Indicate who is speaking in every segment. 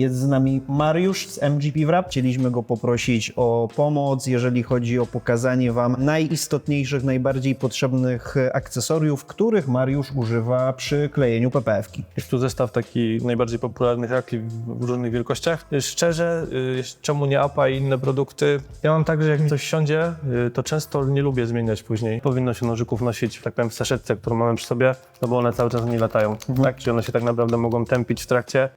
Speaker 1: Jest z nami Mariusz z MGP Wrap. Chcieliśmy go poprosić o pomoc, jeżeli chodzi o pokazanie Wam najistotniejszych, najbardziej potrzebnych akcesoriów, których Mariusz używa przy klejeniu PPF-ki.
Speaker 2: Jest tu zestaw takich najbardziej popularnych rakli w różnych wielkościach. Szczerze, y, czemu nie APA i inne produkty? Ja mam tak, że jak mi coś siądzie, y, to często nie lubię zmieniać później. Powinno się nożyków nosić, tak powiem, w saszetce, którą mamy przy sobie, no bo one cały czas nie latają. Tak? Czyli one się tak naprawdę mogą tępić w trakcie.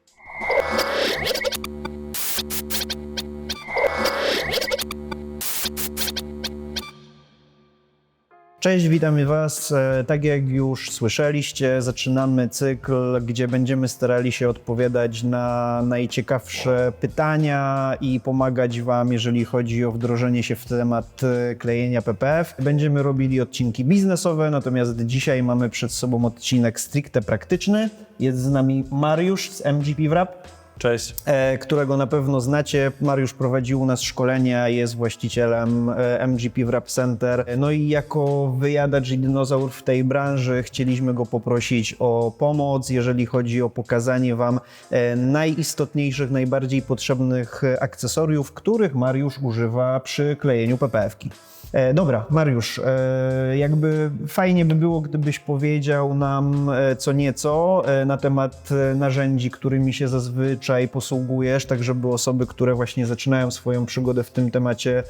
Speaker 1: Cześć, witamy Was. E, Tak jak już słyszeliście, zaczynamy cykl, gdzie będziemy starali się odpowiadać na najciekawsze pytania i pomagać Wam, jeżeli chodzi o wdrożenie się w temat e, klejenia PPF. Będziemy robili odcinki biznesowe, natomiast dzisiaj mamy przed sobą odcinek stricte praktyczny. Jest z nami Mariusz z MGP Wrap.
Speaker 2: Cześć.
Speaker 1: e, którego na pewno znacie. Mariusz prowadził u nas szkolenia, jest właścicielem e, MGP Wrap Center. No i jako wyjadacz i dinozaur w tej branży chcieliśmy go poprosić o pomoc, jeżeli chodzi o pokazanie Wam e, najistotniejszych, najbardziej potrzebnych e, akcesoriów, których Mariusz używa przy klejeniu PPF-ki. E, Dobra, Mariusz, e, jakby fajnie by było, gdybyś powiedział nam e, co nieco na temat narzędzi, którymi się zazwyczaj posługujesz, tak żeby osoby, które właśnie zaczynają swoją przygodę w tym temacie,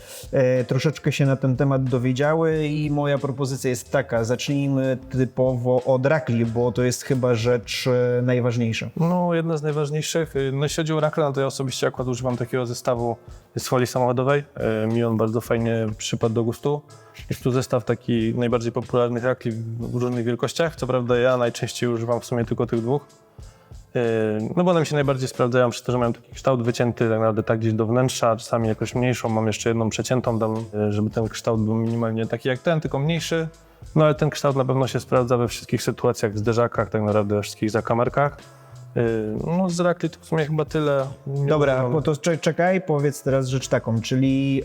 Speaker 1: troszeczkę się na ten temat dowiedziały i moja propozycja jest taka, zacznijmy typowo od rakli, bo to jest chyba rzecz najważniejsza.
Speaker 2: No, jedna z najważniejszych. No, jeśli chodzi o rakle, no to ja osobiście akurat używam takiego zestawu z folii samochodowej. Mi on bardzo fajnie przypadł do gustu. Jest tu zestaw takich najbardziej popularnych rakli w różnych wielkościach. Co prawda ja najczęściej używam w sumie tylko tych dwóch. Y, No bo one mi się najbardziej sprawdzają przez to, że mają taki kształt wycięty tak naprawdę tak gdzieś do wnętrza, czasami jakoś mniejszą. Mam jeszcze jedną przeciętą, dam, y, żeby ten kształt był minimalnie taki jak ten, tylko mniejszy. No ale ten kształt na pewno się sprawdza we wszystkich sytuacjach, zderzakach, tak naprawdę we wszystkich zakamarkach. Y, No z rakli to w sumie chyba tyle. Nie
Speaker 1: Dobra, bo to cze- czekaj, powiedz teraz rzecz taką, czyli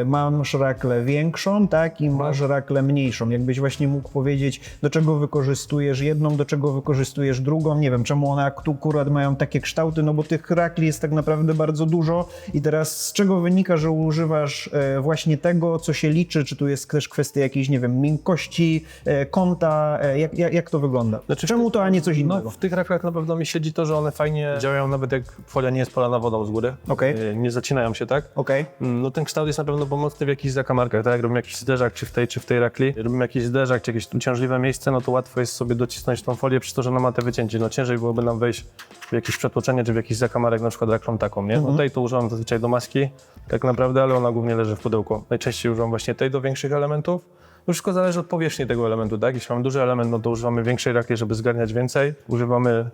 Speaker 1: e, masz raklę większą, tak, i masz raklę mniejszą. Jakbyś właśnie mógł powiedzieć, do czego wykorzystujesz jedną, do czego wykorzystujesz drugą. Nie wiem, czemu one ak- akurat mają takie kształty, no bo tych rakli jest tak naprawdę bardzo dużo. I teraz z czego wynika, że używasz e, właśnie tego, co się liczy? Czy tu jest też kwestia jakiejś, nie wiem, miękkości, e, kąta? E, jak, jak, jak to wygląda?
Speaker 2: Znaczy,
Speaker 1: czemu to, a nie coś
Speaker 2: No,
Speaker 1: innego?
Speaker 2: w tych raklach na pewno mi siedzi to, że one fajnie działają nawet jak folia nie jest polana wodą z góry.
Speaker 1: Okej.
Speaker 2: Y, Nie zacinają się, tak?
Speaker 1: Okej.
Speaker 2: Mm, No ten kształt jest na pewno pomocny w jakichś zakamarkach, tak? Jak robimy jakiś zderzak, czy w tej, czy w tej rakli. Robimy jakiś zderzak, czy jakieś uciążliwe miejsce, no to łatwo jest sobie docisnąć tą folię przez to, że ona ma te wycięcie. No ciężej byłoby nam wejść w jakieś przetłoczenie, czy w jakiś zakamarek, na przykład raklą taką, nie? No tej to używam zazwyczaj do maski, tak naprawdę, ale ona głównie leży w pudełku. Najczęściej używam właśnie tej do większych elementów. No Wszystko zależy od powierzchni tego elementu, tak? Jeśli mamy duży element, no to używamy większej rakli, żeby zgarniać więcej. Używamy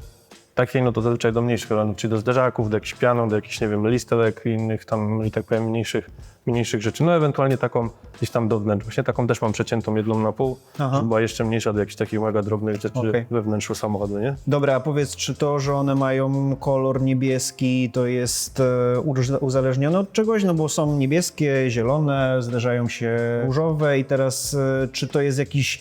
Speaker 2: takiej, no to zazwyczaj do mniejszych elementów, czyli do zderzaków, do jakichś pianów, do jakichś, nie wiem, listełek i innych tam, że tak powiem, mniejszych, mniejszych rzeczy. No ewentualnie taką gdzieś tam do wnętrza. Właśnie taką też mam przeciętą jedną na pół,
Speaker 1: Aha.
Speaker 2: była jeszcze mniejsza do jakichś takich mega drobnych rzeczy
Speaker 1: Okej.
Speaker 2: we wnętrzu samochodu, nie?
Speaker 1: Dobra, a powiedz, czy to, że one mają kolor niebieski, to jest e, uzależnione od czegoś? No bo są niebieskie, zielone, zdarzają się różowe i teraz e, czy to jest jakiś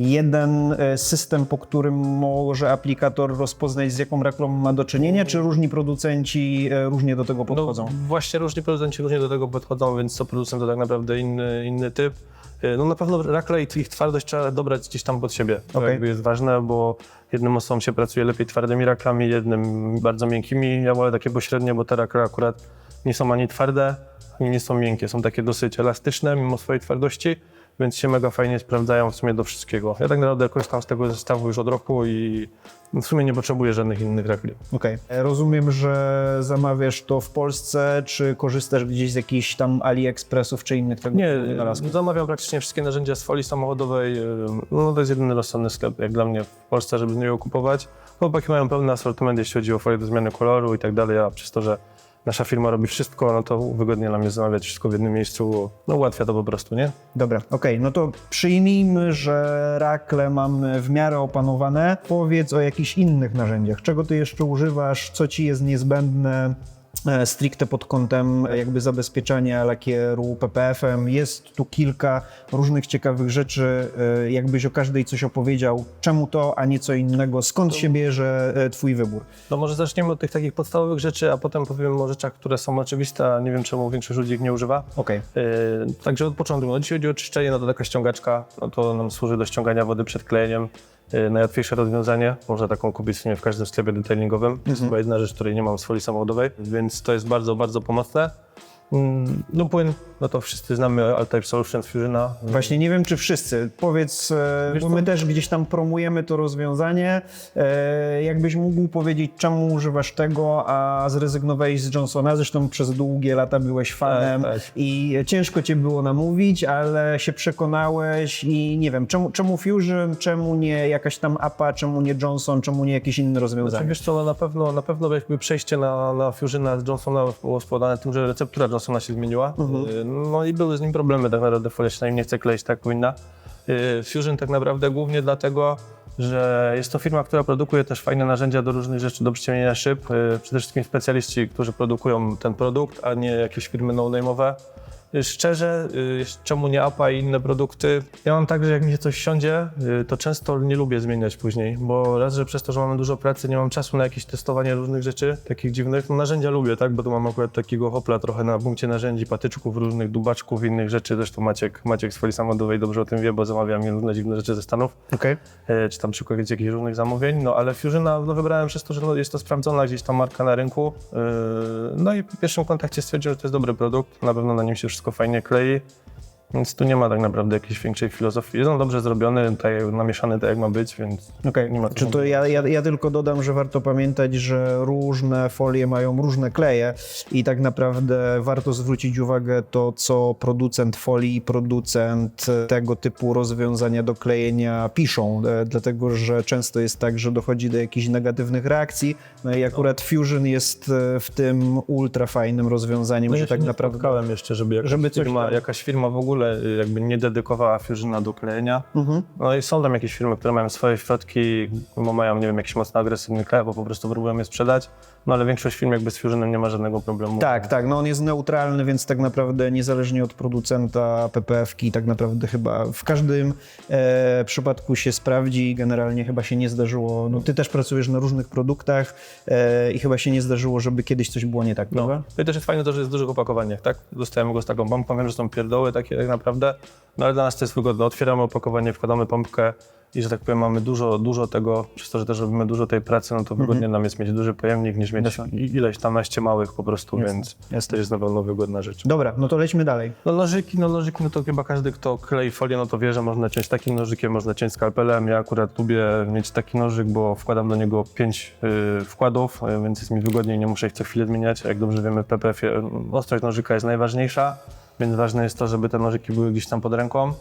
Speaker 1: jeden e, system, po którym może aplikator rozpoznać, z jaką raklą ma do czynienia, czy różni producenci e, różnie do tego podchodzą?
Speaker 2: No, właśnie różni producenci różnie do tego podchodzą, więc co producent to tak naprawdę inny, inny typ. Y, No na pewno rakle i ich twardość trzeba dobrać gdzieś tam pod siebie. To
Speaker 1: Okej.
Speaker 2: jakby jest ważne, bo jednym osobom się pracuje lepiej twardymi raklami, jednym bardzo miękkimi. Ja wolę takie pośrednie, bo te rakle akurat nie są ani twarde, ani nie są miękkie. Są takie dosyć elastyczne mimo swojej twardości, więc się mega fajnie sprawdzają w sumie do wszystkiego. Ja tak naprawdę korzystam z tego zestawu już od roku i w sumie nie potrzebuję żadnych innych rakli.
Speaker 1: Okej. Rozumiem, że zamawiasz to w Polsce, czy korzystasz gdzieś z jakichś tam AliExpressów, czy innych tego
Speaker 2: Nie,
Speaker 1: wynalazków?
Speaker 2: zamawiam praktycznie wszystkie narzędzia z folii samochodowej. Ym, No to jest jedyny rozsądny sklep, jak dla mnie w Polsce, żeby z niego kupować. Chłopaki mają pełny asortyment, jeśli chodzi o folię do zmiany koloru i tak dalej, a przez to, że nasza firma robi wszystko, no to wygodnie nam jest zamawiać wszystko w jednym miejscu, no ułatwia to po prostu, nie?
Speaker 1: Dobra, okej, no to przyjmijmy, że rakle mamy w miarę opanowane. Powiedz o jakichś innych narzędziach. Czego ty jeszcze używasz, co ci jest niezbędne? E, stricte pod kątem jakby zabezpieczania lakieru PPF-em. Jest tu kilka różnych ciekawych rzeczy. E, Jakbyś o każdej coś opowiedział, czemu to, a nie co innego, skąd się bierze e, twój wybór?
Speaker 2: No może zaczniemy od tych takich podstawowych rzeczy, a potem powiem o rzeczach, które są oczywiste, a nie wiem czemu większość ludzi ich nie używa.
Speaker 1: Okej.
Speaker 2: Yy, także od początku, no jeśli chodzi o czyszczenie, no to taka ściągaczka, no to nam służy do ściągania wody przed klejeniem. Yy, najłatwiejsze rozwiązanie, można taką kupić w sumie w każdym sklepie detailingowym. To jest chyba jedna rzecz, której nie mam w folii samochodowej, więc to jest bardzo, bardzo pomocne. Mm, No płyn, no to wszyscy znamy Altype Solutions Fusiona.
Speaker 1: Właśnie nie wiem, czy wszyscy. Powiedz, e,
Speaker 2: Wiesz
Speaker 1: bo
Speaker 2: co?
Speaker 1: my też gdzieś tam promujemy to rozwiązanie. E, Jakbyś mógł powiedzieć, czemu używasz tego, a zrezygnowałeś z Johnsona? Zresztą przez długie lata byłeś fanem
Speaker 2: Tak, tak.
Speaker 1: i ciężko cię było namówić, ale się przekonałeś i nie wiem, czemu, czemu Fusion, czemu nie jakaś tam APA, czemu nie Johnson, czemu nie jakieś inne
Speaker 2: Znaczy,
Speaker 1: rozwiązanie?
Speaker 2: wiesz co, no na pewno, na pewno jakby przejście na, na Fusiona z Johnsona było spowodowane tym, że receptura Johnsona się zmieniła. Y, No i były z nim problemy, tak naprawdę folia się na nim nie chce kleić tak powinna. Y, Fusion tak naprawdę głównie dlatego, że jest to firma, która produkuje też fajne narzędzia do różnych rzeczy, do przyciemnienia szyb. Y, Przede wszystkim specjaliści, którzy produkują ten produkt, a nie jakieś firmy no-name'owe. Y, Szczerze, y, czemu nie APA i inne produkty? Ja mam tak, że jak mi się coś siądzie, y, to często nie lubię zmieniać później, bo raz, że przez to, że mamy dużo pracy, nie mam czasu na jakieś testowanie różnych rzeczy, takich dziwnych. No narzędzia lubię, tak, bo tu mam akurat takiego hopla trochę na punkcie narzędzi, patyczków, różnych dubaczków, innych rzeczy. Zresztą Maciek, Maciek z folii samochodowej dobrze o tym wie, bo zamawia mi różne dziwne rzeczy ze Stanów
Speaker 1: Okej.
Speaker 2: e, czy tam przykład jakichś różnych zamówień, no ale Fusiona no, wybrałem przez to, że no, jest to sprawdzona gdzieś tam marka na rynku, e, no i w pierwszym kontakcie stwierdziłem, że to jest dobry produkt, na pewno na nim się wszystko fajnie klei, więc tu nie ma tak naprawdę jakiejś większej filozofii. Jest on dobrze zrobiony, tak, namieszany tak jak ma być, więc
Speaker 1: Okej,
Speaker 2: nie ma
Speaker 1: czy to ja, ja, ja tylko dodam, że warto pamiętać, że różne folie mają różne kleje i tak naprawdę warto zwrócić uwagę to, co producent folii i producent tego typu rozwiązania do klejenia piszą, e, dlatego że często jest tak, że dochodzi do jakichś negatywnych reakcji, no i akurat Fusion jest e, w tym ultra fajnym rozwiązaniem,
Speaker 2: No
Speaker 1: że
Speaker 2: ja
Speaker 1: tak
Speaker 2: nie
Speaker 1: naprawdę...
Speaker 2: spotkałem jeszcze, żeby jakaś,
Speaker 1: żeby
Speaker 2: firma,
Speaker 1: tam-
Speaker 2: jakaś firma w ogóle y, jakby nie dedykowała Fusiona do klejenia.
Speaker 1: Mhm.
Speaker 2: No i są tam jakieś firmy, które mają swoje środki, bo mają, nie wiem, jakiś mocno agresywny klej, bo po prostu próbują je sprzedać, no ale większość firm jakby z Fusionem nie ma żadnego problemu.
Speaker 1: Tak, tak, no on jest neutralny, więc tak naprawdę niezależnie od producenta PPF-ki, tak naprawdę chyba w każdym e, przypadku się sprawdzi. Generalnie chyba się nie zdarzyło, no ty też pracujesz na różnych produktach e, i chyba się nie zdarzyło, żeby kiedyś coś było nie tak,
Speaker 2: No.
Speaker 1: prawda?
Speaker 2: No i też jest fajne to, że jest w dużych opakowaniach, tak? Dostajemy go z taką pompką, wiem, że są pierdoły takie tak naprawdę, no ale dla nas to jest wygodne. Otwieramy opakowanie, wkładamy pompkę i, że tak powiem, mamy dużo, dużo tego, przez to, że też robimy dużo tej pracy, no to wygodnie nam jest mieć duży pojemnik, niż mieć
Speaker 1: Jasne.
Speaker 2: ileś tam naście małych po prostu, więc
Speaker 1: jasne.
Speaker 2: to jest na pewno wygodna rzecz.
Speaker 1: Dobra, no to lećmy dalej.
Speaker 2: No nożyki, no nożyki, no to chyba każdy, kto klei folię, no to wie, że można ciąć takim nożykiem, można ciąć skalpelem. Ja akurat lubię mieć taki nożyk, bo wkładam do niego pięć y, wkładów, y, więc jest mi wygodniej, nie muszę ich co chwilę zmieniać. Jak dobrze wiemy, w PPF -ie, ostrość nożyka jest najważniejsza, więc ważne jest to, żeby te nożyki były gdzieś tam pod ręką.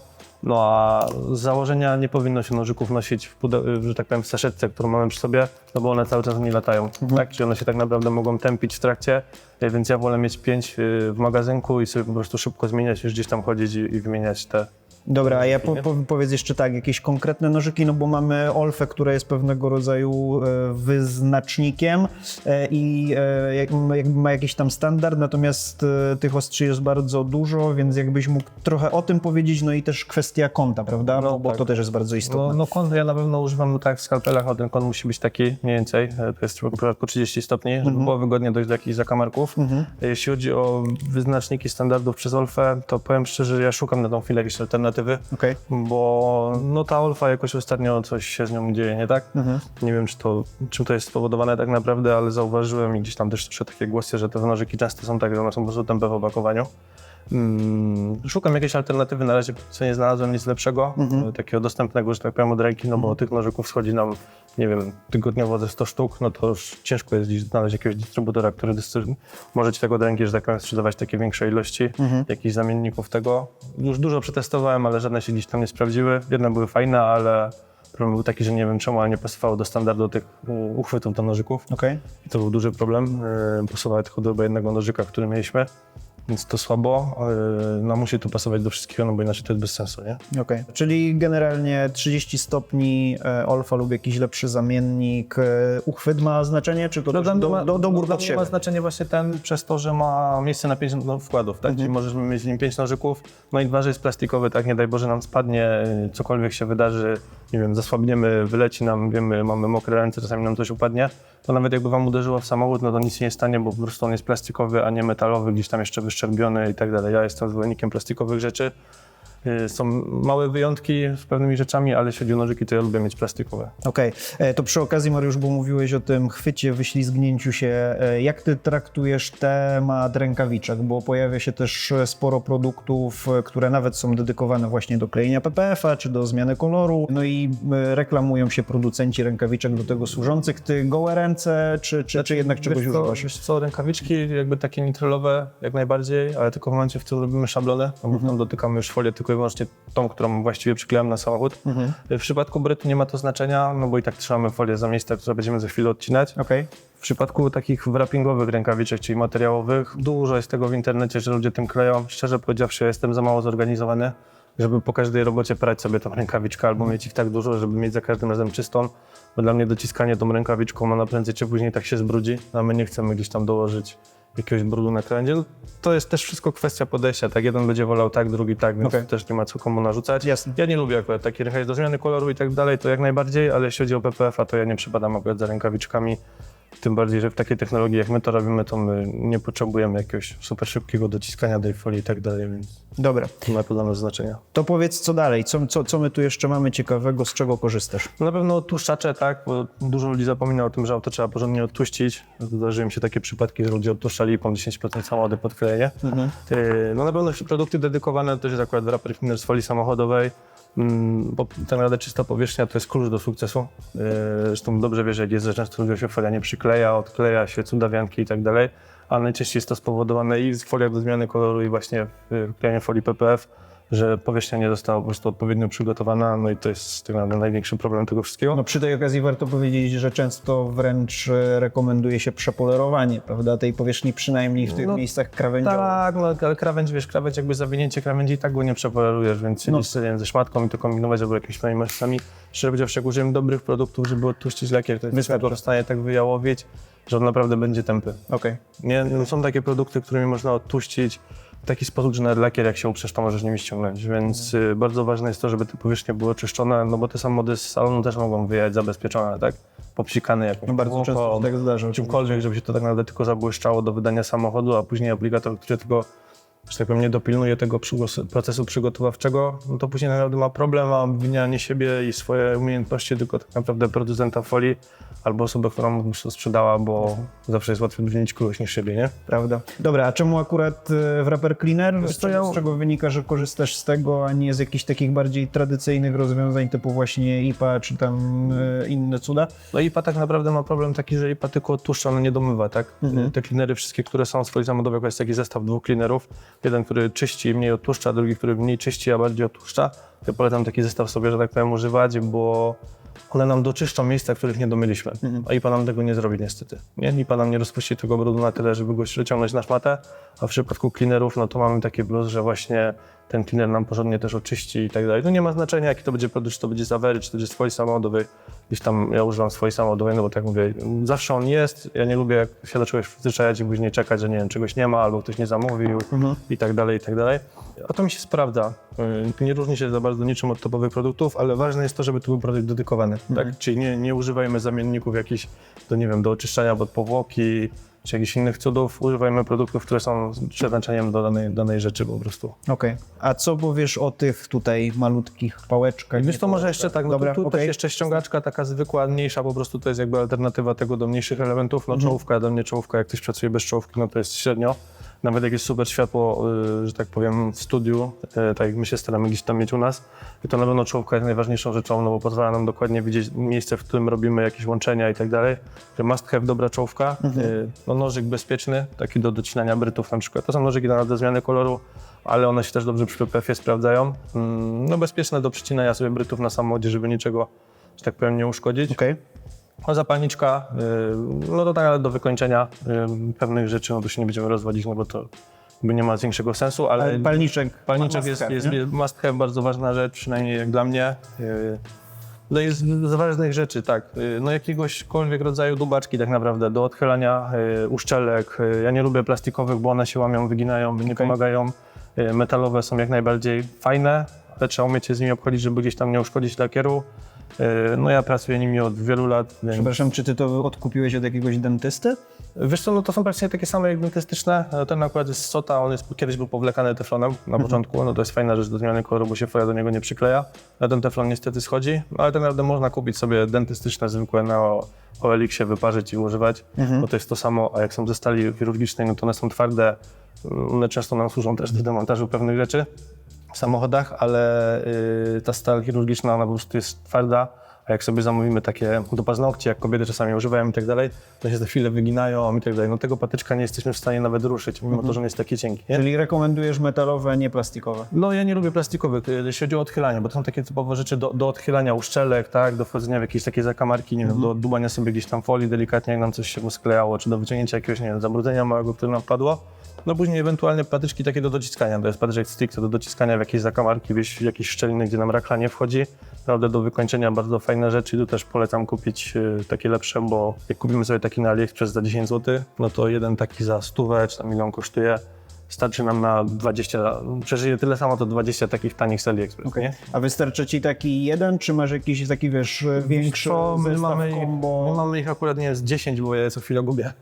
Speaker 2: No a z założenia nie powinno się nożyków nosić w, pude- że tak powiem, w saszetce, którą mamy przy sobie, no bo one cały czas nie latają, tak? Czyli one się tak naprawdę mogą tępić w trakcie, y, więc ja wolę mieć pięć y, w magazynku i sobie po prostu szybko zmieniać, już gdzieś tam chodzić i, i wymieniać te.
Speaker 1: Dobra, a ja po, po, powiedz jeszcze tak, jakieś konkretne nożyki, no bo mamy Olfę, która jest pewnego rodzaju e, wyznacznikiem e, i e, ma jakiś tam standard, natomiast tych ostrzy jest bardzo dużo, więc jakbyś mógł trochę o tym powiedzieć, no i też kwestia kąta, prawda?
Speaker 2: No
Speaker 1: bo, bo
Speaker 2: tak.
Speaker 1: to też jest bardzo istotne.
Speaker 2: No, no kąt ja na pewno używam no tak w skalpelach, no ten kąt musi być taki mniej więcej, to jest przypadku 30 stopni, żeby było wygodnie dojść do jakichś zakamarków. E, Jeśli chodzi o wyznaczniki standardów przez Olfę, to powiem szczerze, że ja szukam na tą chwilę jakiejś alternatywy.
Speaker 1: Okej.
Speaker 2: bo no ta Olfa jakoś ostatnio coś się z nią dzieje, nie tak? Nie wiem, czy to, czym to jest spowodowane tak naprawdę, ale zauważyłem i gdzieś tam też słyszę takie głosy, że te nożyki często są tak, że one są po prostu tępe w opakowaniu. Mm, szukam jakiejś alternatywy, na razie co nie znalazłem nic lepszego, e, takiego dostępnego, że tak powiem, od ręki, no bo tych nożyków schodzi nam, nie wiem, tygodniowo ze 100 sztuk, no to już ciężko jest znaleźć jakiegoś dystrybutora, który dystry- może ci tego od ręki, że tak powiem, sprzedawać takie większe ilości, jakichś zamienników tego. Już dużo przetestowałem, ale żadne się gdzieś tam nie sprawdziły. Jedne były fajne, ale problem był taki, że nie wiem czemu, ale nie pasowało do standardu tych uchwytów do nożyków.
Speaker 1: Okej.
Speaker 2: I to był duży problem. E, Pasowały tylko do jednego nożyka, który mieliśmy. Więc to słabo. No musi to pasować do wszystkiego, no bo inaczej to jest bez sensu, nie?
Speaker 1: Okej. Czyli generalnie 30 stopni, e, olfa lub jakiś lepszy zamiennik. E, uchwyt ma znaczenie, czy to też do, do, do gór
Speaker 2: dla
Speaker 1: pod
Speaker 2: mnie
Speaker 1: siebie?
Speaker 2: ma znaczenie właśnie ten, przez to, że ma miejsce na 5 no, wkładów, tak? Czyli możesz mieć nim 5 nożyków, no i dwa, że jest plastikowy, tak? Nie daj Boże nam spadnie, yy, cokolwiek się wydarzy, nie wiem, zasłabniemy, wyleci nam, wiemy, mamy mokre ręce, czasami nam coś upadnie, to nawet jakby wam uderzyło w samochód, no to nic się nie stanie, bo po prostu on jest plastikowy, a nie metalowy, gdzieś tam jeszcze wyszczerbiony i tak dalej. Ja jestem zwolennikiem plastikowych rzeczy. Yy, Są małe wyjątki z pewnymi rzeczami, ale jeśli chodzi o nożyki, to ja lubię mieć plastikowe.
Speaker 1: Okej, E, to przy okazji Mariusz, bo mówiłeś o tym chwycie, wyślizgnięciu się. E, Jak ty traktujesz temat rękawiczek? Bo pojawia się też e, sporo produktów, e, które nawet są dedykowane właśnie do klejenia PPF-a czy do zmiany koloru. No i e, reklamują się producenci rękawiczek do tego służących. Ty gołe ręce, czy, czy, czy jednak czegoś
Speaker 2: Wiesz co,
Speaker 1: używasz?
Speaker 2: wiesz co, rękawiczki jakby takie nitrolowe jak najbardziej, ale tylko w momencie, w którym robimy szablonę, bo
Speaker 1: Mhm.
Speaker 2: dotykamy już folię tylko i wyłącznie tą, którą właściwie przyklejam na samochód.
Speaker 1: Mhm.
Speaker 2: W przypadku brytu nie ma to znaczenia, no bo i tak trzymamy folię za miejsce, które będziemy za chwilę odcinać.
Speaker 1: Okej.
Speaker 2: W przypadku takich wrappingowych rękawiczek, czyli materiałowych, dużo jest tego w internecie, że ludzie tym kleją. Szczerze powiedziawszy, ja jestem za mało zorganizowany, żeby po każdej robocie prać sobie tą rękawiczkę albo mieć ich tak dużo, żeby mieć za każdym razem czystą. Bo dla mnie dociskanie tą rękawiczką, no na prędzej czy później tak się zbrudzi, a my nie chcemy gdzieś tam dołożyć jakiegoś brudu na krawędzie. No, To jest też wszystko kwestia podejścia, tak? Jeden będzie wolał tak, drugi tak, więc
Speaker 1: Okej.
Speaker 2: też nie ma co komu narzucać.
Speaker 1: Jasne.
Speaker 2: Ja nie lubię akurat takich rękawiczek do zmiany koloru i tak dalej, to jak najbardziej, ale jeśli chodzi o PPF-a, to ja nie przypadam akurat za rękawiczkami. Tym bardziej, że w takiej technologii, jak my to robimy, to my nie potrzebujemy jakiegoś super szybkiego dociskania tej folii i tak dalej, więc
Speaker 1: Dobra,
Speaker 2: nie ma to dla nas znaczenia.
Speaker 1: to powiedz co dalej, co, co, co my tu jeszcze mamy ciekawego, z czego korzystasz?
Speaker 2: No na pewno odtłuszczacze, tak, bo dużo ludzi zapomina o tym, że auto trzeba porządnie odtłuścić. Zdarzyły mi się takie przypadki, że ludzie odtłuszczali po 10% samochody pod klejenie. Yy, No na pewno produkty dedykowane to jest akurat wrapper cleaner z folii samochodowej, bo tak naprawdę czysta powierzchnia to jest klucz do sukcesu. Yy, Zresztą dobrze wiesz, jak jest, że często ludziom się folia nie przykleja, odkleja się, cudawianki i tak dalej, ale najczęściej jest to spowodowane i z folią do zmiany koloru i właśnie w klejeniu folii PPF, że powierzchnia nie została po prostu odpowiednio przygotowana, no i to jest tak naprawdę największy problem tego wszystkiego.
Speaker 1: No przy tej okazji warto powiedzieć, że często wręcz e, rekomenduje się przepolerowanie, prawda, tej powierzchni przynajmniej w tych
Speaker 2: No,
Speaker 1: miejscach krawędziowych.
Speaker 2: Tak, no ale krawędź, wiesz, krawędź jakby zawinięcie krawędzi i tak go nie przepolerujesz, więc
Speaker 1: No.
Speaker 2: sobie ze szmatką i to kombinować albo jakimiś maszynami. Szczerze powiedziawszy, jak użyłem dobrych produktów, żeby odtłuścić lakier, to jest
Speaker 1: Wystarczy.
Speaker 2: go w stanie tak wyjałowić, że on naprawdę będzie tępy.
Speaker 1: Okej.
Speaker 2: Nie, no są takie produkty, którymi można odtłuścić w taki sposób, że nawet lakier jak się uprzesz, to możesz nimi ściągnąć, więc y, bardzo ważne jest to, żeby te powierzchnie były oczyszczone, no bo te samochody z salonu też mogą wyjechać zabezpieczone, tak? Popsikane jakąś
Speaker 1: No bardzo często się tak zdarza.
Speaker 2: czymkolwiek, żeby się to tak naprawdę tylko zabłyszczało do wydania samochodu, a później aplikator, który tego, że tak powiem, nie dopilnuje tego procesu przygotowawczego, no to później naprawdę ma problem, a obwinianie siebie i swoje umiejętności tylko tak naprawdę producenta folii albo osobę, która mu to sprzedała, bo zawsze jest łatwiej obwinić kogoś niż siebie, nie?
Speaker 1: Prawda. Dobra, a czemu akurat e, wrapper cleaner? Z czego,
Speaker 2: ja-
Speaker 1: z czego wynika, że korzystasz z tego, a nie z jakichś takich bardziej tradycyjnych rozwiązań typu właśnie IPA czy tam e, inne cuda?
Speaker 2: No IPA tak naprawdę ma problem taki, że IPA tylko odtłuszcza, ale nie domywa, tak? Te cleanery wszystkie, które są z folii samochodowej, to jest taki zestaw dwóch cleanerów. Jeden, który czyści i mniej odtłuszcza, drugi, który mniej czyści, a bardziej odtłuszcza. Ja polecam taki zestaw sobie, że tak powiem, używać, bo one nam doczyszczą miejsca, których nie domyliśmy. A IPA nam tego nie zrobi niestety. Nie? IPA nam nie rozpuści tego brudu na tyle, żeby go wyciągnąć na szmatę, a w przypadku cleanerów, no to mamy taki plus, że właśnie ten cleaner nam porządnie też oczyści i tak dalej. To nie ma znaczenia, jaki to będzie produkt, czy to będzie z Avery, czy to będzie z swojej samochodowej. Gdzieś tam ja używam swojej samochodowej, no bo tak mówię, zawsze on jest. Ja nie lubię jak się do czegoś przyzwyczajać i później czekać, że nie wiem, czegoś nie ma, albo ktoś nie zamówił i tak dalej, i tak dalej. A to mi się sprawdza. Yy, Nie różni się za bardzo niczym od topowych produktów, ale ważne jest to, żeby to był produkt dedykowany. Tak? Czyli nie, nie używajmy zamienników jakichś, do, nie wiem, do oczyszczania od powłoki, czy jakichś innych cudów. Używajmy produktów, które są przeznaczeniem do danej, danej rzeczy po prostu.
Speaker 1: Okej. A co powiesz o tych tutaj malutkich pałeczkach?
Speaker 2: Wiesz, to może jeszcze tak, no
Speaker 1: Dobra,
Speaker 2: tu, tu
Speaker 1: okej.
Speaker 2: też jeszcze ściągaczka taka zwykła, mniejsza, po prostu to jest jakby alternatywa tego do mniejszych elementów. No czołówka, do mnie czołówka, jak ktoś pracuje bez czołówki, no to jest średnio. Nawet jak jest super światło, y, że tak powiem, w studiu, y, tak jak my się staramy gdzieś tam mieć u nas, to na pewno czołówka jest najważniejszą rzeczą, no bo pozwala nam dokładnie widzieć miejsce, w którym robimy jakieś łączenia i tak dalej. Że must have dobra czołówka, y, no nożyk bezpieczny, taki do docinania brytów na przykład. To są nożyki na do zmiany koloru, ale one się też dobrze przy PPF-ie sprawdzają. Mm, No bezpieczne do przycinania sobie brytów na samochodzie, żeby niczego, że tak powiem, nie uszkodzić.
Speaker 1: Okej.
Speaker 2: A zapalniczka, y, no to tak ale do wykończenia y, pewnych rzeczy, no to się nie będziemy rozwodzić, no bo to by nie ma większego sensu, ale
Speaker 1: Ale palniczek,
Speaker 2: palniczek jest,
Speaker 1: have,
Speaker 2: jest, must have, bardzo ważna rzecz, przynajmniej jak dla mnie. Yy, No jest z ważnych rzeczy, tak. No jakiegośkolwiek rodzaju dubaczki tak naprawdę do odchylania uszczelek. Ja nie lubię plastikowych, bo one się łamią, wyginają, nie pomagają. Yy, Metalowe są jak najbardziej fajne, ale trzeba umieć się z nimi obchodzić, żeby gdzieś tam nie uszkodzić lakieru. Yy, No ja pracuję nimi od wielu lat, więc...
Speaker 1: Przepraszam, czy ty to odkupiłeś od jakiegoś dentysty?
Speaker 2: Wiesz co, no to są praktycznie takie same jak dentystyczne. E, Ten akurat jest z Sota, on jest, kiedyś był powlekany teflonem na początku, no to jest fajna rzecz do zmiany koloru, bo się folia do niego nie przykleja. A ten teflon niestety schodzi, no ale tak naprawdę można kupić sobie dentystyczne, zwykłe na OLX-ie, wyparzyć i używać, bo to jest to samo, a jak są ze stali chirurgicznej, no to one są twarde, one często nam służą też do demontażu pewnych rzeczy samochodach, ale y, ta stal chirurgiczna, ona po prostu jest twarda, a jak sobie zamówimy takie do paznokci, jak kobiety czasami używają i tak dalej, to się za chwilę wyginają i tak dalej. No tego patyczka nie jesteśmy w stanie nawet ruszyć, mimo to, że on jest taki cienki. Nie?
Speaker 1: Czyli rekomendujesz metalowe, nie plastikowe.
Speaker 2: No ja nie lubię plastikowych, jeśli chodzi o odchylanie, bo to są takie typowe rzeczy do, do odchylania uszczelek, tak, do wchodzenia w jakieś takie zakamarki, nie wiem, do dubania sobie gdzieś tam folii delikatnie, jak nam coś się sklejało, czy do wyciągnięcia jakiegoś, nie wiem, zabrudzenia małego, które nam wpadło. No później ewentualnie patyczki takie do dociskania, to jest patyczek stricte do dociskania w jakieś zakamarki, w jakieś szczeliny, gdzie nam rachla nie wchodzi. Naprawdę do wykończenia bardzo fajne rzeczy tu też polecam kupić y, takie lepsze, bo jak kupimy sobie taki na AliExpress za 10 zł, no to jeden taki za stówę, czy tam ile on kosztuje, starczy nam na 20, przeżyje tyle samo, to 20 takich tanich z AliExpress, nie?
Speaker 1: A wystarczy ci taki jeden, czy masz jakiś taki, wiesz, większy
Speaker 2: Co, my mamy,
Speaker 1: combo?
Speaker 2: my mamy ich akurat nie jest 10, bo ja je co chwilę gubię.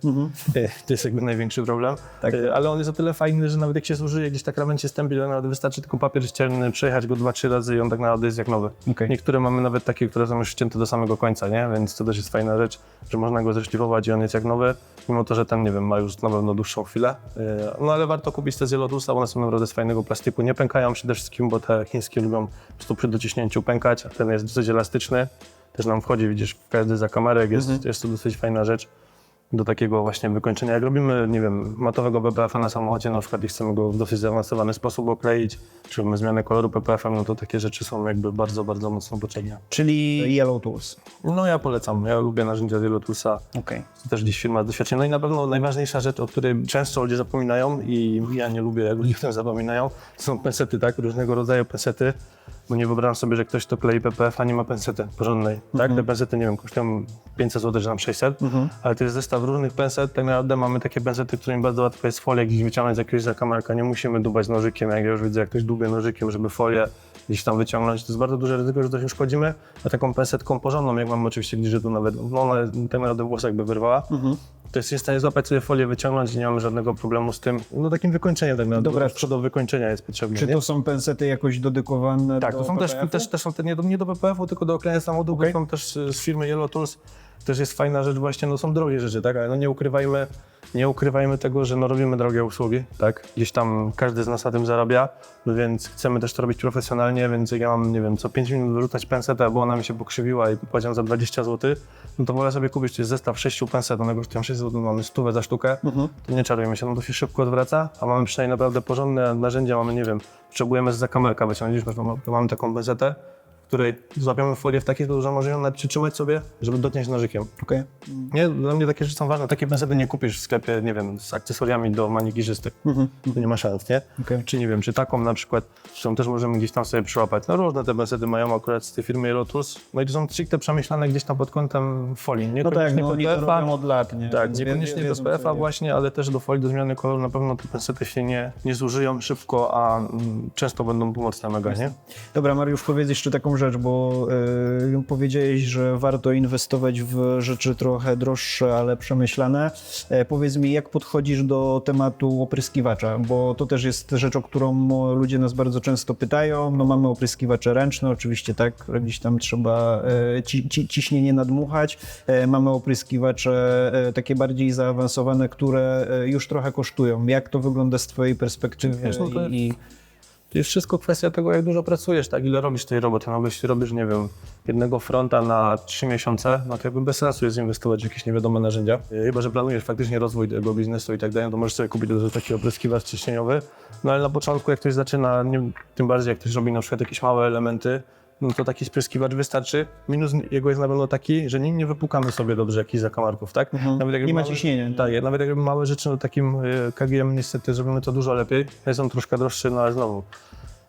Speaker 2: E, To jest jakby największy problem.
Speaker 1: Tak.
Speaker 2: E, Ale on jest o tyle fajny, że nawet jak się zużyje gdzieś na krawędzi stępi, to nawet wystarczy tylko papier ścierny, przejechać go 2-3 razy i on tak naprawdę jest jak nowy.
Speaker 1: Okej.
Speaker 2: Niektóre mamy nawet takie, które są już ścięte do samego końca, nie? Więc to też jest fajna rzecz, że można go zeszlifować i on jest jak nowy, mimo to, że ten, nie wiem, ma już na pewno dłuższą chwilę. E, No ale warto kupić te z Yellowtusa, bo one są naprawdę z fajnego plastiku. Nie pękają przede wszystkim, bo te chińskie lubią po prostu przy dociśnięciu pękać, a ten jest dosyć elastyczny. Też nam wchodzi, widzisz, każdy zakamarek, jest, jest to dosyć fajna rzecz do takiego właśnie wykończenia. Jak robimy, nie wiem, matowego PPF-a na samochodzie na przykład i chcemy go w dosyć zaawansowany sposób okleić, czy robimy zmianę koloru PPF-em, no to takie rzeczy są jakby bardzo, bardzo mocno potrzebne.
Speaker 1: Czyli Yellow Tools.
Speaker 2: No ja polecam, ja lubię narzędzia Yellowtusa,
Speaker 1: Okej.
Speaker 2: to też gdzieś firma doświadczenia. No i na pewno najważniejsza rzecz, o której często ludzie zapominają i ja nie lubię, jak ludzie o tym zapominają, to są pensety, tak? Różnego rodzaju pensety, bo nie wyobrażam sobie, że ktoś to klei PPF, a nie ma pensety porządnej, tak? Te pensety, nie wiem, kosztują 500 zł, że nam 600, ale to jest zestaw różnych penset. Tak naprawdę mamy takie pensety, którymi bardzo łatwo jest folię gdzieś wyciągnąć z jakiegoś zakamarka. Nie musimy dubać nożykiem, jak ja już widzę, jak ktoś dubie nożykiem, żeby folię gdzieś tam wyciągnąć. To jest bardzo duże ryzyko, że coś uszkodzimy, a taką pensetką porządną, jak mamy oczywiście gdzieś, że tu nawet, no ona tak naprawdę włos jakby wyrwała, to jest w stanie złapać sobie folię, wyciągnąć i nie mamy żadnego problemu z tym. No takim wykończeniem tak naprawdę,
Speaker 1: Dobra.
Speaker 2: Do wykończenia jest potrzebne.
Speaker 1: Czy
Speaker 2: nie?
Speaker 1: to są pensety jakoś dedykowane
Speaker 2: Tak,
Speaker 1: do
Speaker 2: to są też, też, też są te nie do, nie do PPF-u, tylko do oklejenia samochodu,
Speaker 1: Okej.
Speaker 2: są też y, z firmy Yellow Tools. Też jest fajna rzecz właśnie, no są drogie rzeczy, tak, ale no nie ukrywajmy, nie ukrywajmy tego, że no robimy drogie usługi, tak, gdzieś tam każdy z nas na tym zarabia, no więc chcemy też to robić profesjonalnie, więc jak ja mam, nie wiem, co 5 minut wyrzucać pensetę, bo ona mi się pokrzywiła i płaciłem za 20 zł, no to wolę sobie kupić, jest zestaw 6 penset, one kosztują 6 zł, mamy stówę za sztukę, to nie czarujmy się, no to się szybko odwraca, a mamy przynajmniej naprawdę porządne narzędzia, mamy, nie wiem, potrzebujemy z zakamerka wyciągnąć, mamy, taką pensetę, której złapiamy folię w taki sposób, że możemy ją nawet przytrzymać sobie, żeby dotknąć nożykiem.
Speaker 1: Okej.
Speaker 2: Nie, dla mnie takie rzeczy są ważne. Takie pensety nie kupisz w sklepie, nie wiem, z akcesoriami do manikirzysty. To nie ma szans, nie?
Speaker 1: Okej.
Speaker 2: Czy nie wiem, czy taką na przykład, którą też możemy gdzieś tam sobie przyłapać. No różne te pensety mają akurat z tej firmy Tools. No i to są stricte przemyślane gdzieś tam pod kątem folii. Nie
Speaker 1: No tak, no oni to robią od lat, nie?
Speaker 2: tak,
Speaker 1: wie-
Speaker 2: niekoniecznie do
Speaker 1: co jest.
Speaker 2: właśnie, ale też do folii do zmiany koloru na pewno te pensety się nie, nie zużyją szybko, a mm, często będą pomocne mega, nie?
Speaker 1: Dobra, Mariusz, powiedz jeszcze taką rzecz, bo y, powiedziałeś, że warto inwestować w rzeczy trochę droższe, ale przemyślane. E, powiedz mi, jak podchodzisz do tematu opryskiwacza, bo to też jest rzecz, o którą ludzie nas bardzo często pytają. No mamy opryskiwacze ręczne, oczywiście tak, gdzieś tam trzeba e, ci, ci, ciśnienie nadmuchać. E, mamy opryskiwacze e, takie bardziej zaawansowane, które e, już trochę kosztują. Jak to wygląda z twojej perspektywy?
Speaker 2: Wiesz, no to-
Speaker 1: i,
Speaker 2: To jest wszystko kwestia tego, jak dużo pracujesz, tak? Ile robisz tej roboty. No, jeśli robisz, nie wiem, jednego fronta na trzy miesiące, no to jakby bez sensu jest inwestować w jakieś niewiadome narzędzia. Chyba, że planujesz faktycznie rozwój tego biznesu i tak dalej, to możesz sobie kupić do taki opryskiwacz ciśnieniowy. No ale na początku, jak ktoś zaczyna, nie, tym bardziej jak ktoś robi na przykład jakieś małe elementy, no to taki spryskiwacz wystarczy. Minus jego jest na pewno taki, że nie, nie wypukamy sobie dobrze jakichś zakamarków, tak? Nawet jak
Speaker 1: Nie ma ciśnienia.
Speaker 2: Tak, ja nawet jak robię małe rzeczy, no takim y, KGM niestety zrobimy to dużo lepiej. Jest on troszkę droższy, no ale znowu,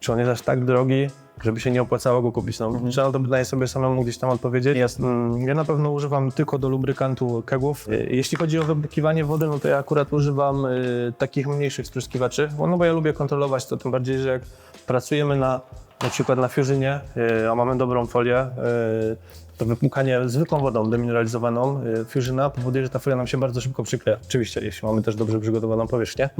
Speaker 2: czy on jest aż tak drogi, żeby się nie opłacało go kupić? No, Trzeba na to pytanie sobie samemu gdzieś tam odpowiedzieć.
Speaker 1: Jasne.
Speaker 2: Mm, Ja na pewno używam tylko do lubrykantu kegów. Y, Jeśli chodzi o wyplukiwanie wody, no to ja akurat używam y, takich mniejszych spryskiwaczy, no bo ja lubię kontrolować to, tym bardziej, że jak pracujemy na na przykład na Fusionie, y, a mamy dobrą folię, y, to wypłukanie zwykłą wodą demineralizowaną y, Fusiona powoduje, że ta folia nam się bardzo szybko przykleja. Oczywiście, jeśli mamy też dobrze przygotowaną powierzchnię.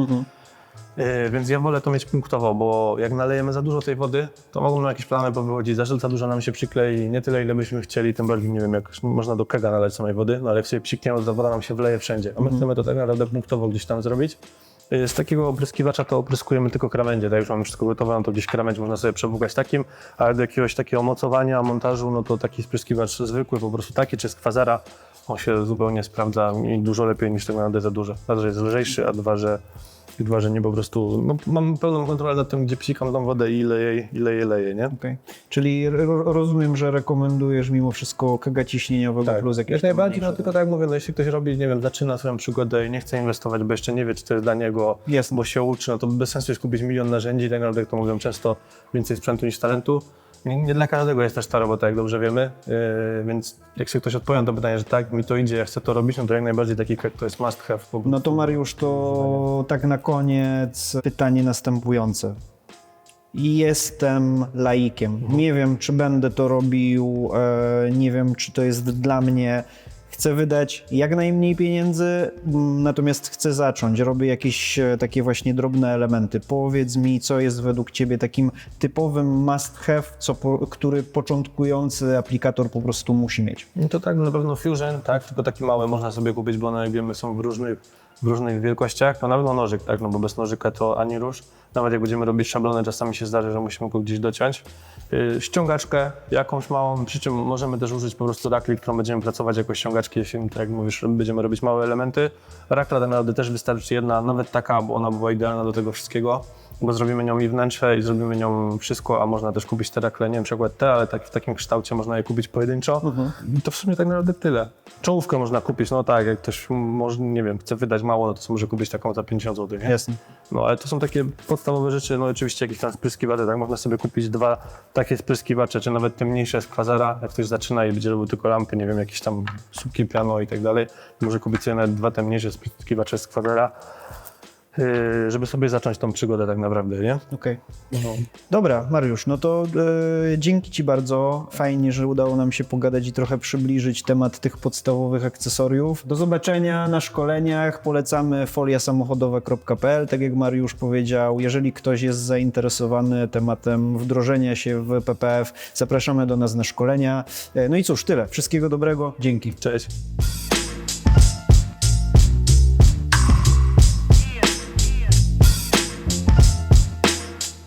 Speaker 2: Y, Więc ja wolę to mieć punktowo, bo jak nalejemy za dużo tej wody, to mogą nam jakieś plamy powychodzić, za dużo nam się przyklei, nie tyle ile byśmy chcieli, tym bardziej nie wiem, jak można do kega nalać samej wody, no ale jak sobie psikniemy, to woda nam się wleje wszędzie, a my chcemy to tak naprawdę punktowo gdzieś tam zrobić. Y, Z takiego opryskiwacza to opryskujemy tylko krawędzie, tak już mamy wszystko gotowe, no to gdzieś krawędź można sobie przepłukać takim, ale do jakiegoś takiego mocowania, montażu, no to taki spryskiwacz zwykły, po prostu taki, czy z kwazara, on się zupełnie sprawdza i dużo lepiej niż tak naprawdę za duże. Raz, że jest lżejszy, a dwa, że i dwa, że nie po prostu, no mam pełną kontrolę nad tym, gdzie psikam tą wodę i ile jej, ile jej leję, nie?
Speaker 1: Okej. Czyli ro- rozumiem, że rekomendujesz mimo wszystko kega ciśnieniowego plus jakieś
Speaker 2: Jak najbardziej, no tylko tak jak mówię, no jeśli ktoś robi, nie wiem, zaczyna swoją przygodę i nie chce inwestować, bo jeszcze nie wie, czy to jest dla niego,
Speaker 1: Jasne.
Speaker 2: bo się uczy, no to bez sensu jest kupić milion narzędzi, tak naprawdę, jak to mówią często, więcej sprzętu niż talentu. Nie, nie dla każdego jest też ta robota, jak dobrze wiemy, yy, więc jak się ktoś odpowie na to pytanie, że tak, mi to idzie, ja chcę to robić, no to jak najbardziej taki to jest must have.
Speaker 1: No to Mariusz, to tak na koniec pytanie następujące. Jestem laikiem. Nie wiem, czy będę to robił, e, nie wiem, czy to jest dla mnie. Chcę wydać jak najmniej pieniędzy, mm, natomiast chcę zacząć. Robię jakieś e, takie właśnie drobne elementy. Powiedz mi, co jest według Ciebie takim typowym must have, co po, który początkujący aplikator po prostu musi mieć.
Speaker 2: To tak, na pewno Fusion, tak, tylko taki mały można sobie kupić, bo one jak wiemy są w różnych, w różnych wielkościach. No na pewno nożyk, tak, no bo bez nożyka to ani rusz. Nawet jak będziemy robić szablony, czasami się zdarzy, że musimy go gdzieś dociąć. Yy, ściągaczkę jakąś małą, przy czym możemy też użyć po prostu rakli, którą będziemy pracować jako ściągaczki, jeśli, tak jak mówisz, będziemy robić małe elementy. Rakla tak naprawdę też wystarczy jedna, nawet taka, bo ona była idealna do tego wszystkiego bo zrobimy nią i wnętrze i zrobimy nią wszystko, a można też kupić te rakle, nie wiem, przykład te, ale tak, w takim kształcie można je kupić pojedynczo. I to w sumie tak naprawdę tyle. Czołówkę można kupić, no tak, jak ktoś może, nie wiem, chce wydać mało, no to może kupić taką za 50 zł, nie?
Speaker 1: Jasne.
Speaker 2: No ale to są takie podstawowe rzeczy, no oczywiście jakieś tam spryskiwacze, tak, można sobie kupić dwa takie spryskiwacze, czy nawet te mniejsze z kwazara, jak ktoś zaczyna i będzie robił tylko lampy, nie wiem, jakieś tam słupki piano i tak dalej, może kupić sobie nawet dwa te mniejsze spryskiwacze z kwazara, żeby sobie zacząć tą przygodę tak naprawdę, nie?
Speaker 1: Okej. Dobra, Mariusz, no to e, dzięki Ci bardzo. Fajnie, że udało nam się pogadać i trochę przybliżyć temat tych podstawowych akcesoriów. Do zobaczenia na szkoleniach. Polecamy foliasamochodowa.pl. Tak jak Mariusz powiedział, jeżeli ktoś jest zainteresowany tematem wdrożenia się w PPF, zapraszamy do nas na szkolenia. E, No i cóż, tyle. Wszystkiego dobrego. Dzięki.
Speaker 2: Cześć.